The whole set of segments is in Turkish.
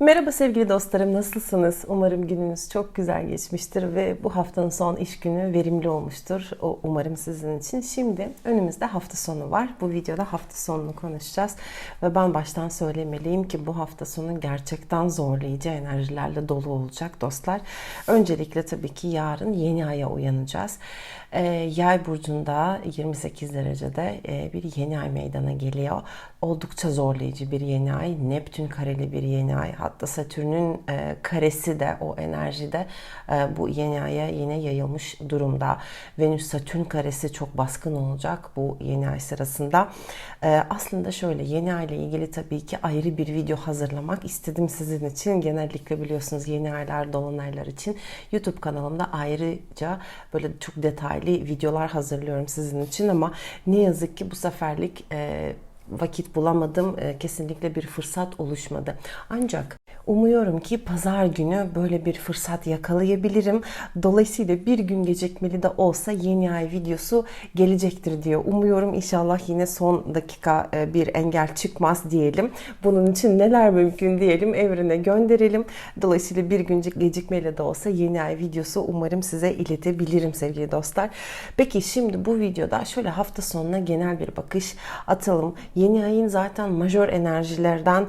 Merhaba sevgili dostlarım nasılsınız? Umarım gününüz çok güzel geçmiştir ve bu haftanın son iş günü verimli olmuştur. O umarım sizin için. Şimdi önümüzde hafta sonu var. Bu videoda hafta sonunu konuşacağız ve ben baştan söylemeliyim ki bu hafta sonu gerçekten zorlayıcı enerjilerle dolu olacak dostlar. Öncelikle tabii ki yarın yeni aya uyanacağız. Ee, yay burcunda 28 derecede e, bir yeni ay meydana geliyor. Oldukça zorlayıcı bir yeni ay. Neptün kareli bir yeni ay. Hatta Satürn'ün e, karesi de o enerjide e, bu yeni aya yine yayılmış durumda. Venüs Satürn karesi çok baskın olacak bu yeni ay sırasında. aslında şöyle yeni ay ile ilgili tabii ki ayrı bir video hazırlamak istedim sizin için. Genellikle biliyorsunuz yeni aylar, dolunaylar için YouTube kanalımda ayrıca böyle çok detaylı detaylı videolar hazırlıyorum sizin için ama ne yazık ki bu seferlik e, vakit bulamadım. E, kesinlikle bir fırsat oluşmadı. Ancak umuyorum ki pazar günü böyle bir fırsat yakalayabilirim. Dolayısıyla bir gün gecikmeli de olsa yeni ay videosu gelecektir diyor. Umuyorum inşallah yine son dakika e, bir engel çıkmaz diyelim. Bunun için neler mümkün diyelim evrene gönderelim. Dolayısıyla bir gün gecikmeli de olsa yeni ay videosu umarım size iletebilirim sevgili dostlar. Peki şimdi bu videoda şöyle hafta sonuna genel bir bakış atalım. Yeni ayın zaten majör enerjilerden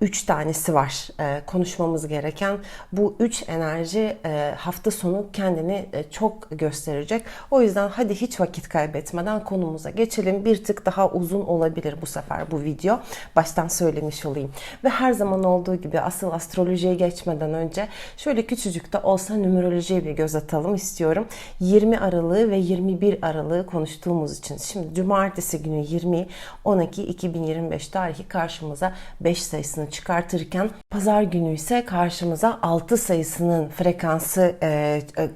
3 e, tanesi var e, konuşmamız gereken. Bu 3 enerji e, hafta sonu kendini e, çok gösterecek. O yüzden hadi hiç vakit kaybetmeden konumuza geçelim. Bir tık daha uzun olabilir bu sefer bu video. Baştan söylemiş olayım. Ve her zaman olduğu gibi asıl astrolojiye geçmeden önce şöyle küçücük de olsa numerolojiye bir göz atalım istiyorum. 20 Aralığı ve 21 Aralığı konuştuğumuz için. Şimdi cumartesi günü 20 12 2025 tarihi karşımıza 5 sayısını çıkartırken pazar günü ise karşımıza 6 sayısının frekansı e, e,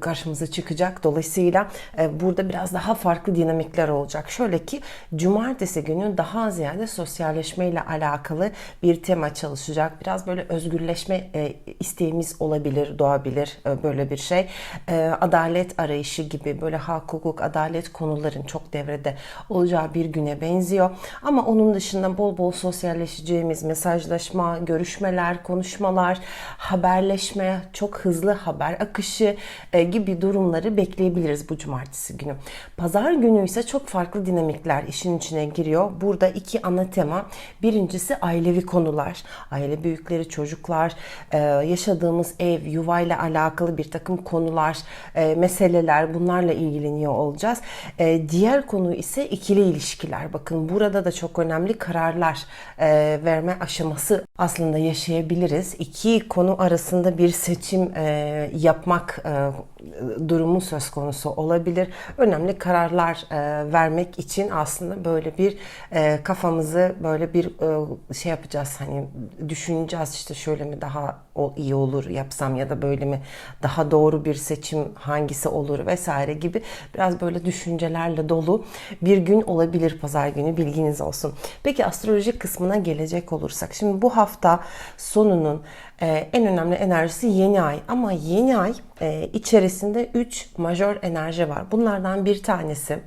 karşımıza çıkacak. Dolayısıyla e, burada biraz daha farklı dinamikler olacak. Şöyle ki cumartesi günü daha ziyade sosyalleşme ile alakalı bir tema çalışacak. Biraz böyle özgürleşme isteğimiz olabilir, doğabilir böyle bir şey. Adalet arayışı gibi böyle hak, hukuk, adalet konuların çok devrede olacağı bir güne benziyor. Ama onun dışında bol bol sosyalleşeceğimiz mesajlaşma, görüşmeler, konuşmalar, haberleşme, çok hızlı haber akışı e, gibi durumları bekleyebiliriz bu cumartesi günü. Pazar günü ise çok farklı dinamikler işin içine giriyor. Burada iki ana tema. Birincisi ailevi konular. Aile büyükleri, çocuklar, e, yaşadığımız ev, yuvayla alakalı bir takım konular, e, meseleler bunlarla ilgileniyor olacağız. Diğer konu ise ikili ilişkiler. Bakın burada da çok önemli kararlar verme aşaması aslında yaşayabiliriz. İki konu arasında bir seçim yapmak durumu söz konusu olabilir. Önemli kararlar e, vermek için aslında böyle bir e, kafamızı böyle bir e, şey yapacağız hani düşüneceğiz işte şöyle mi daha o iyi olur yapsam ya da böyle mi daha doğru bir seçim hangisi olur vesaire gibi biraz böyle düşüncelerle dolu bir gün olabilir pazar günü bilginiz olsun. Peki astroloji kısmına gelecek olursak şimdi bu hafta sonunun ee, en önemli enerjisi yeni ay. Ama yeni ay e, içerisinde 3 majör enerji var. Bunlardan bir tanesi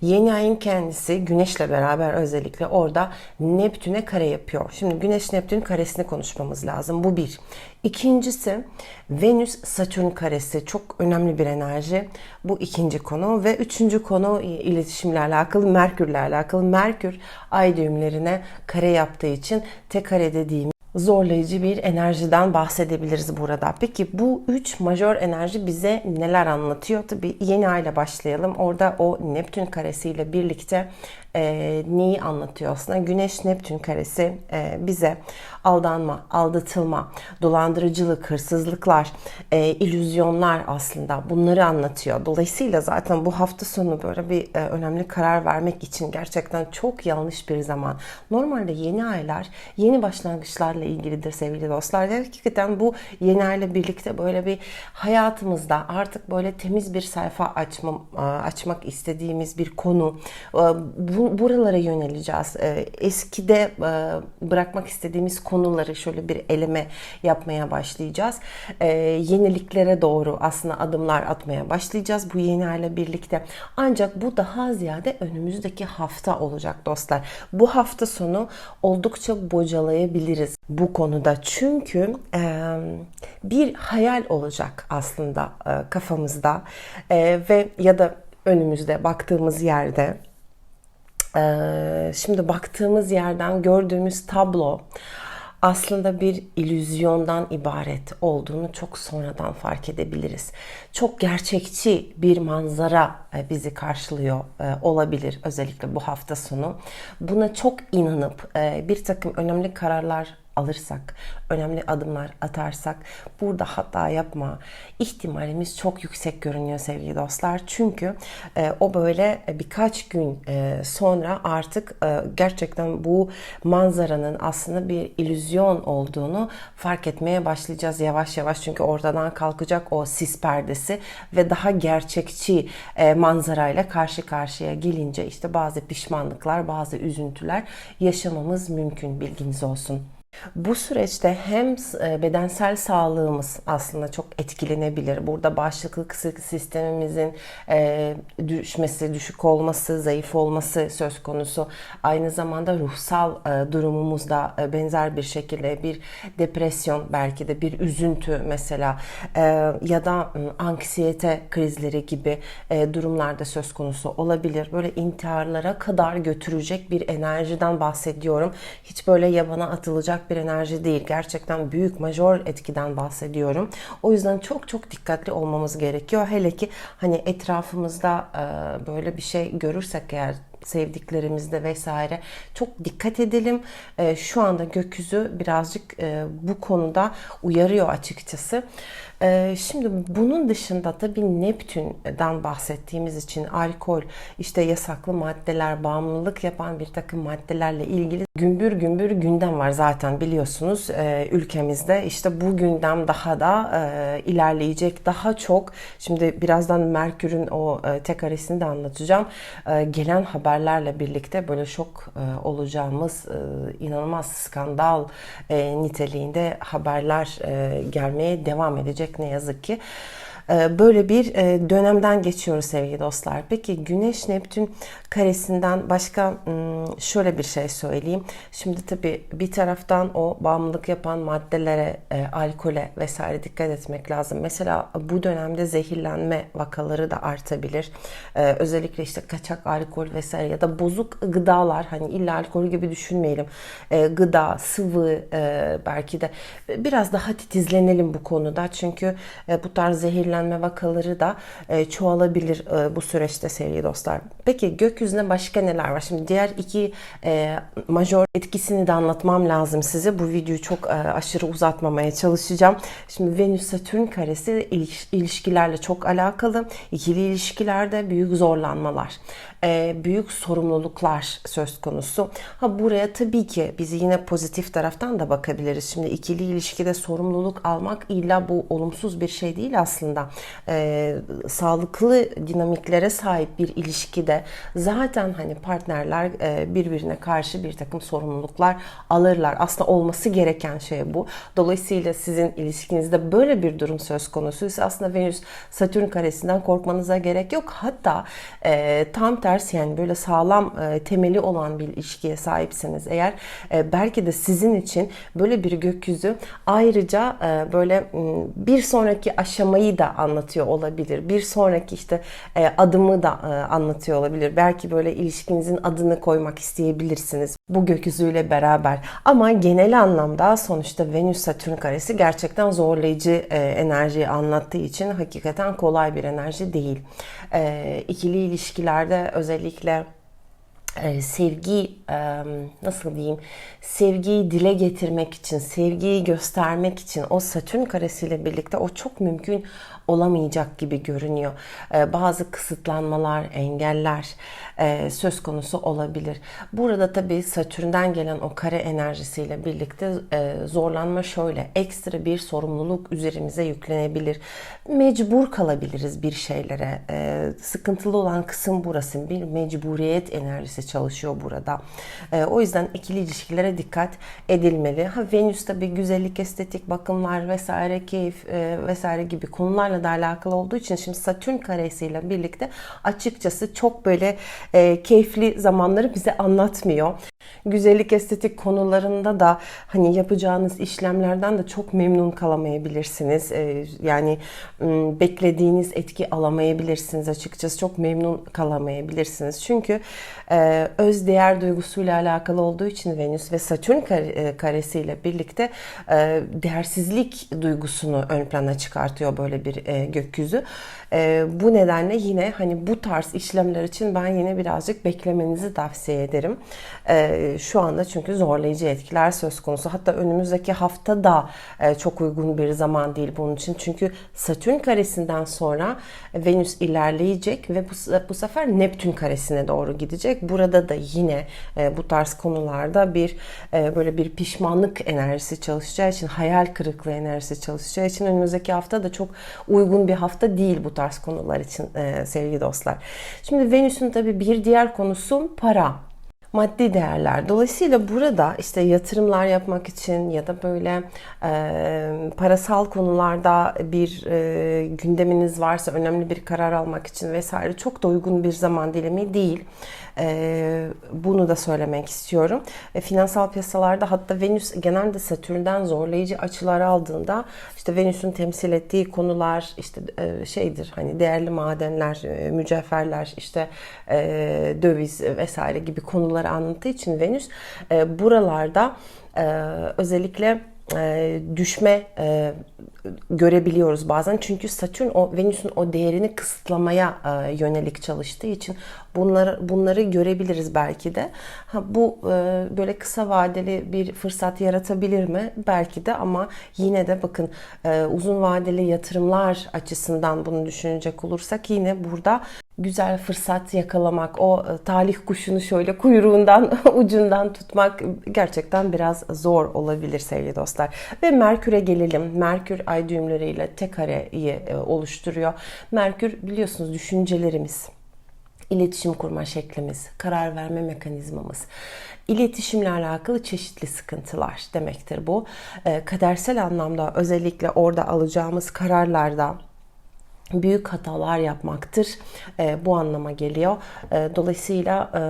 yeni ayın kendisi Güneş'le beraber özellikle orada Neptün'e kare yapıyor. Şimdi Güneş Neptün karesini konuşmamız lazım. Bu bir. İkincisi Venüs Satürn karesi çok önemli bir enerji. Bu ikinci konu ve üçüncü konu iletişimle alakalı Merkürle alakalı. Merkür ay düğümlerine kare yaptığı için tek kare dediğim zorlayıcı bir enerjiden bahsedebiliriz burada. Peki bu üç majör enerji bize neler anlatıyor? Tabii yeni ayla başlayalım. Orada o Neptün karesiyle birlikte e, neyi anlatıyor aslında? Güneş Neptün karesi e, bize aldanma, aldatılma, dolandırıcılık, hırsızlıklar, e, illüzyonlar aslında bunları anlatıyor. Dolayısıyla zaten bu hafta sonu böyle bir e, önemli karar vermek için gerçekten çok yanlış bir zaman. Normalde yeni aylar yeni başlangıçlarla ilgilidir sevgili dostlar. Hakikaten bu yeni ayla birlikte böyle bir hayatımızda artık böyle temiz bir sayfa açma, açmak istediğimiz bir konu. E, bu bu, buralara yöneleceğiz. E, eskide e, bırakmak istediğimiz konuları şöyle bir eleme yapmaya başlayacağız. E, yeniliklere doğru aslında adımlar atmaya başlayacağız bu yeni ayla birlikte. Ancak bu daha ziyade önümüzdeki hafta olacak dostlar. Bu hafta sonu oldukça bocalayabiliriz bu konuda. Çünkü e, bir hayal olacak aslında e, kafamızda e, ve ya da önümüzde baktığımız yerde ee, şimdi baktığımız yerden gördüğümüz tablo aslında bir illüzyondan ibaret olduğunu çok sonradan fark edebiliriz. Çok gerçekçi bir manzara e, bizi karşılıyor e, olabilir özellikle bu hafta sonu. Buna çok inanıp e, bir takım önemli kararlar alırsak, önemli adımlar atarsak burada hata yapma ihtimalimiz çok yüksek görünüyor sevgili dostlar. Çünkü e, o böyle birkaç gün e, sonra artık e, gerçekten bu manzaranın aslında bir illüzyon olduğunu fark etmeye başlayacağız yavaş yavaş. Çünkü ortadan kalkacak o sis perdesi ve daha gerçekçi e, manzarayla karşı karşıya gelince işte bazı pişmanlıklar, bazı üzüntüler yaşamamız mümkün bilginiz olsun. Bu süreçte hem e, bedensel sağlığımız aslında çok etkilenebilir. Burada bağışıklık sistemimizin e, düşmesi, düşük olması, zayıf olması söz konusu. Aynı zamanda ruhsal e, durumumuzda benzer bir şekilde bir depresyon, belki de bir üzüntü mesela ya da anksiyete krizleri gibi durumlarda söz konusu olabilir. Böyle intiharlara kadar götürecek bir enerjiden bahsediyorum. Hiç böyle yabana atılacak bir enerji değil. Gerçekten büyük majör etkiden bahsediyorum. O yüzden çok çok dikkatli olmamız gerekiyor. Hele ki hani etrafımızda böyle bir şey görürsek eğer sevdiklerimizde vesaire çok dikkat edelim. Şu anda gökyüzü birazcık bu konuda uyarıyor açıkçası. Ee, şimdi bunun dışında tabii Neptün'den bahsettiğimiz için alkol, işte yasaklı maddeler, bağımlılık yapan bir takım maddelerle ilgili gümbür gümbür gündem var zaten biliyorsunuz e, ülkemizde. İşte bu gündem daha da e, ilerleyecek. Daha çok şimdi birazdan Merkür'ün o e, tek karesini de anlatacağım. Gelen haberlerle birlikte böyle şok olacağımız inanılmaz skandal niteliğinde haberler gelmeye devam edecek ne yazık ki. Ee, böyle bir e, dönemden geçiyoruz sevgili dostlar. Peki Güneş Neptün karesinden başka hmm, şöyle bir şey söyleyeyim. Şimdi tabii bir taraftan o bağımlılık yapan maddelere, e, alkole vesaire dikkat etmek lazım. Mesela bu dönemde zehirlenme vakaları da artabilir. Ee, özellikle işte kaçak alkol vesaire ya da bozuk gıdalar hani illa alkol gibi düşünmeyelim. Ee, gıda, sıvı e, belki de biraz daha titizlenelim bu konuda. Çünkü bu tarz zehirlenme zehirlenme vakaları da e, çoğalabilir e, bu süreçte sevgili dostlar. Peki gökyüzünde başka neler var? Şimdi diğer iki e, majör etkisini de anlatmam lazım size. Bu videoyu çok e, aşırı uzatmamaya çalışacağım. Şimdi Venüs-Satürn karesi iliş, ilişkilerle çok alakalı. İkili ilişkilerde büyük zorlanmalar, e, büyük sorumluluklar söz konusu. Ha buraya tabii ki biz yine pozitif taraftan da bakabiliriz. Şimdi ikili ilişkide sorumluluk almak illa bu olumsuz bir şey değil aslında e, sağlıklı dinamiklere sahip bir ilişkide zaten hani partnerler e, birbirine karşı bir takım sorumluluklar alırlar. Aslında olması gereken şey bu. Dolayısıyla sizin ilişkinizde böyle bir durum söz konusuysa aslında Venüs Satürn karesinden korkmanıza gerek yok. Hatta e, tam tersi yani böyle sağlam e, temeli olan bir ilişkiye sahipseniz eğer e, belki de sizin için böyle bir gökyüzü ayrıca e, böyle bir sonraki aşamayı da anlatıyor olabilir. Bir sonraki işte e, adımı da e, anlatıyor olabilir. Belki böyle ilişkinizin adını koymak isteyebilirsiniz bu gökyüzüyle beraber. Ama genel anlamda sonuçta Venüs Satürn karesi gerçekten zorlayıcı e, enerjiyi anlattığı için hakikaten kolay bir enerji değil. E, ikili ilişkilerde özellikle e, sevgi e, nasıl diyeyim sevgiyi dile getirmek için sevgiyi göstermek için o Satürn karesiyle birlikte o çok mümkün olamayacak gibi görünüyor. E, bazı kısıtlanmalar, engeller e, söz konusu olabilir. Burada tabii Satürn'den gelen o kare enerjisiyle birlikte e, zorlanma şöyle. Ekstra bir sorumluluk üzerimize yüklenebilir. Mecbur kalabiliriz bir şeylere. E, sıkıntılı olan kısım burası. Bir mecburiyet enerjisi çalışıyor burada. O yüzden ikili ilişkilere dikkat edilmeli. Ha Venüs tabii güzellik, estetik bakımlar vesaire, keyif vesaire gibi konularla da alakalı olduğu için şimdi Satürn karesiyle birlikte açıkçası çok böyle e, keyifli zamanları bize anlatmıyor. Güzellik estetik konularında da hani yapacağınız işlemlerden de çok memnun kalamayabilirsiniz. E, yani beklediğiniz etki alamayabilirsiniz açıkçası. Çok memnun kalamayabilirsiniz. Çünkü e, öz değer duygusuyla alakalı olduğu için Venüs ve Satürn e, karesiyle birlikte e, değersizlik duygusunu ön plana çıkartıyor böyle bir e, gökyüzü. E, bu nedenle yine hani bu tarz işlemler için ben yine birazcık beklemenizi tavsiye ederim. E, şu anda çünkü zorlayıcı etkiler söz konusu. Hatta önümüzdeki hafta da e, çok uygun bir zaman değil bunun için. Çünkü Satürn karesinden sonra Venüs ilerleyecek ve bu, bu sefer Neptün karesine doğru gidecek. Burada da yine e, bu tarz konularda bir e, böyle bir pişmanlık enerjisi çalışacağı için, hayal kırıklığı enerjisi çalışacağı için önümüzdeki hafta da çok uygun bir hafta değil bu tarz konular için e, sevgili dostlar. Şimdi Venüs'ün tabii bir diğer konusu para maddi değerler. Dolayısıyla burada işte yatırımlar yapmak için ya da böyle e, parasal konularda bir e, gündeminiz varsa önemli bir karar almak için vesaire çok da uygun bir zaman dilimi değil. Bunu da söylemek istiyorum. E, finansal piyasalarda hatta Venüs genelde Satürn'den zorlayıcı açılar aldığında işte Venüs'ün temsil ettiği konular işte e, şeydir hani değerli madenler, e, mücevherler, işte döviz vesaire gibi konuları anlattığı için Venüs buralarda özellikle düşme görebiliyoruz bazen. Çünkü Satürn o Venüs'ün o değerini kısıtlamaya yönelik çalıştığı için bunları bunları görebiliriz belki de. Ha bu e, böyle kısa vadeli bir fırsat yaratabilir mi? Belki de ama yine de bakın e, uzun vadeli yatırımlar açısından bunu düşünecek olursak yine burada güzel fırsat yakalamak, o talih kuşunu şöyle kuyruğundan, ucundan tutmak gerçekten biraz zor olabilir sevgili dostlar. Ve Merkür'e gelelim. Merkür ay düğümleriyle tek kareyi oluşturuyor. Merkür biliyorsunuz düşüncelerimiz, iletişim kurma şeklimiz, karar verme mekanizmamız, iletişimle alakalı çeşitli sıkıntılar demektir bu. Kadersel anlamda özellikle orada alacağımız kararlarda büyük hatalar yapmaktır. E, bu anlama geliyor. E, dolayısıyla e,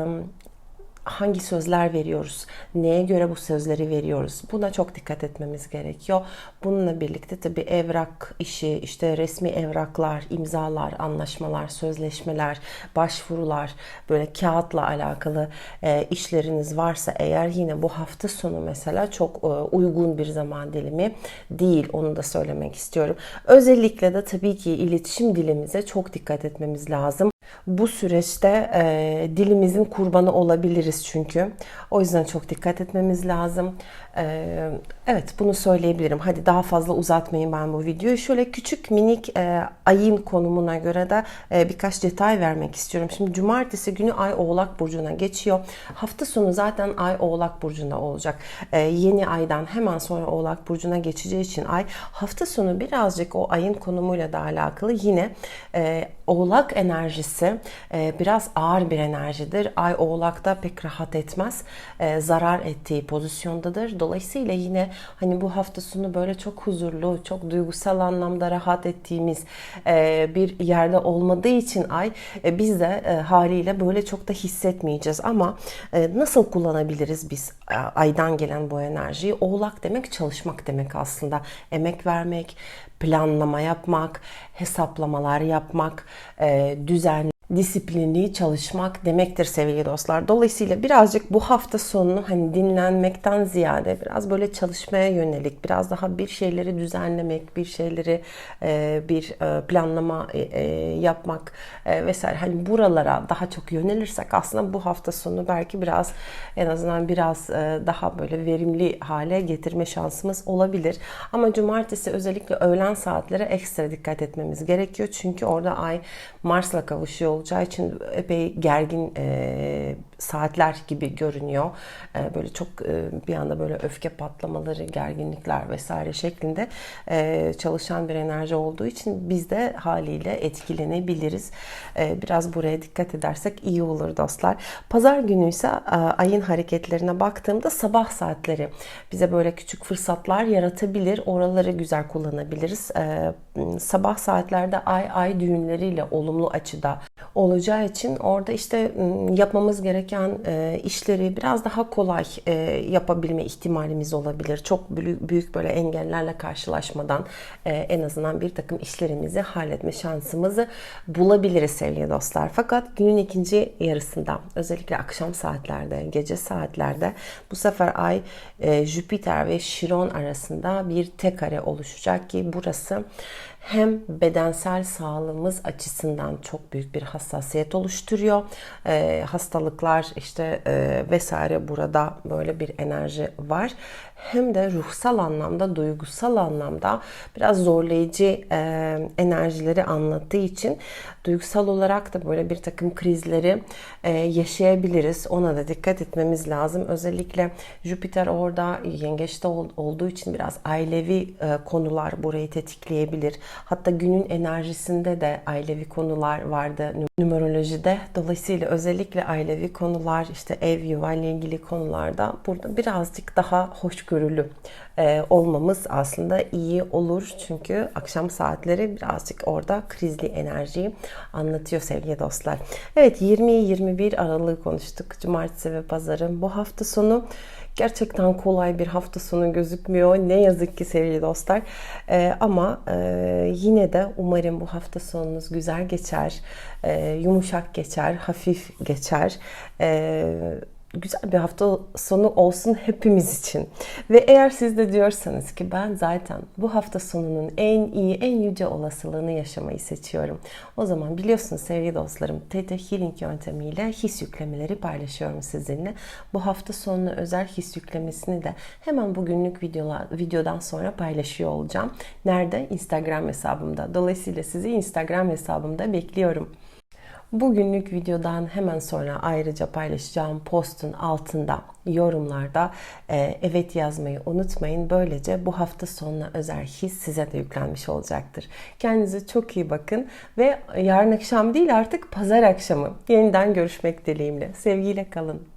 hangi sözler veriyoruz, neye göre bu sözleri veriyoruz buna çok dikkat etmemiz gerekiyor. Bununla birlikte tabi evrak işi, işte resmi evraklar, imzalar, anlaşmalar, sözleşmeler, başvurular, böyle kağıtla alakalı e, işleriniz varsa eğer yine bu hafta sonu mesela çok e, uygun bir zaman dilimi değil onu da söylemek istiyorum. Özellikle de tabii ki iletişim dilimize çok dikkat etmemiz lazım. Bu süreçte e, dilimizin kurbanı olabiliriz çünkü. O yüzden çok dikkat etmemiz lazım. E, evet bunu söyleyebilirim. Hadi daha fazla uzatmayayım ben bu videoyu. Şöyle küçük minik e, ayın konumuna göre de e, birkaç detay vermek istiyorum. Şimdi cumartesi günü ay oğlak burcuna geçiyor. Hafta sonu zaten ay oğlak burcunda olacak. E, yeni aydan hemen sonra oğlak burcuna geçeceği için ay hafta sonu birazcık o ayın konumuyla da alakalı yine e, oğlak enerjisi e, biraz ağır bir enerjidir. Ay oğlakta pek rahat etmez. E, zarar ettiği pozisyondadır. Dolayısıyla yine hani bu hafta sonu böyle çok huzurlu, çok duygusal anlamda rahat ettiğimiz e, bir yerde olmadığı için ay biz de haliyle böyle çok da hissetmeyeceğiz. Ama nasıl kullanabiliriz biz aydan gelen bu enerjiyi? Oğlak demek çalışmak demek aslında. Emek vermek, planlama yapmak, hesaplamalar yapmak, düzenli disiplinli çalışmak demektir sevgili dostlar. Dolayısıyla birazcık bu hafta sonunu hani dinlenmekten ziyade biraz böyle çalışmaya yönelik, biraz daha bir şeyleri düzenlemek, bir şeyleri e, bir e, planlama e, yapmak vesaire hani buralara daha çok yönelirsek aslında bu hafta sonu belki biraz en azından biraz daha böyle verimli hale getirme şansımız olabilir. Ama cumartesi özellikle öğlen saatlere ekstra dikkat etmemiz gerekiyor. Çünkü orada ay Mars'la kavuşuyor olacağı için epey gergin e, saatler gibi görünüyor. E, böyle çok e, bir anda böyle öfke patlamaları, gerginlikler vesaire şeklinde e, çalışan bir enerji olduğu için biz de haliyle etkilenebiliriz. E, biraz buraya dikkat edersek iyi olur dostlar. Pazar günü ise e, ayın hareketlerine baktığımda sabah saatleri bize böyle küçük fırsatlar yaratabilir. Oraları güzel kullanabiliriz. E, sabah saatlerde ay ay düğümleriyle olumlu açıda olacağı için orada işte yapmamız gereken işleri biraz daha kolay yapabilme ihtimalimiz olabilir. Çok büyük böyle engellerle karşılaşmadan en azından bir takım işlerimizi halletme şansımızı bulabiliriz sevgili dostlar. Fakat günün ikinci yarısında özellikle akşam saatlerde, gece saatlerde bu sefer ay Jüpiter ve Şiron arasında bir tek kare oluşacak ki burası hem bedensel sağlığımız açısından çok büyük bir hassasiyet oluşturuyor. E, hastalıklar işte e, vesaire burada böyle bir enerji var. Hem de ruhsal anlamda, duygusal anlamda biraz zorlayıcı e, enerjileri anlattığı için duygusal olarak da böyle bir takım krizleri e, yaşayabiliriz. Ona da dikkat etmemiz lazım. Özellikle Jüpiter orada yengeçte ol, olduğu için biraz ailevi e, konular burayı tetikleyebilir. Hatta günün enerjisinde de ailevi konular vardı numerolojide. Dolayısıyla özellikle ailevi konular, işte ev yuva ilgili konularda burada birazcık daha hoşgörülü e, olmamız aslında iyi olur. Çünkü akşam saatleri birazcık orada krizli enerjiyi anlatıyor sevgili dostlar. Evet 20-21 Aralık'ı konuştuk. Cumartesi ve pazarın bu hafta sonu gerçekten kolay bir hafta sonu gözükmüyor. Ne yazık ki sevgili dostlar. Ee, ama e, yine de umarım bu hafta sonunuz güzel geçer, e, yumuşak geçer, hafif geçer. E, güzel bir hafta sonu olsun hepimiz için. Ve eğer siz de diyorsanız ki ben zaten bu hafta sonunun en iyi, en yüce olasılığını yaşamayı seçiyorum. O zaman biliyorsunuz sevgili dostlarım Theta Healing yöntemiyle his yüklemeleri paylaşıyorum sizinle. Bu hafta sonuna özel his yüklemesini de hemen bugünlük videolar, videodan sonra paylaşıyor olacağım. Nerede? Instagram hesabımda. Dolayısıyla sizi Instagram hesabımda bekliyorum. Bugünlük videodan hemen sonra ayrıca paylaşacağım postun altında yorumlarda e, evet yazmayı unutmayın. Böylece bu hafta sonuna özel his size de yüklenmiş olacaktır. Kendinize çok iyi bakın ve yarın akşam değil artık pazar akşamı yeniden görüşmek dileğimle. Sevgiyle kalın.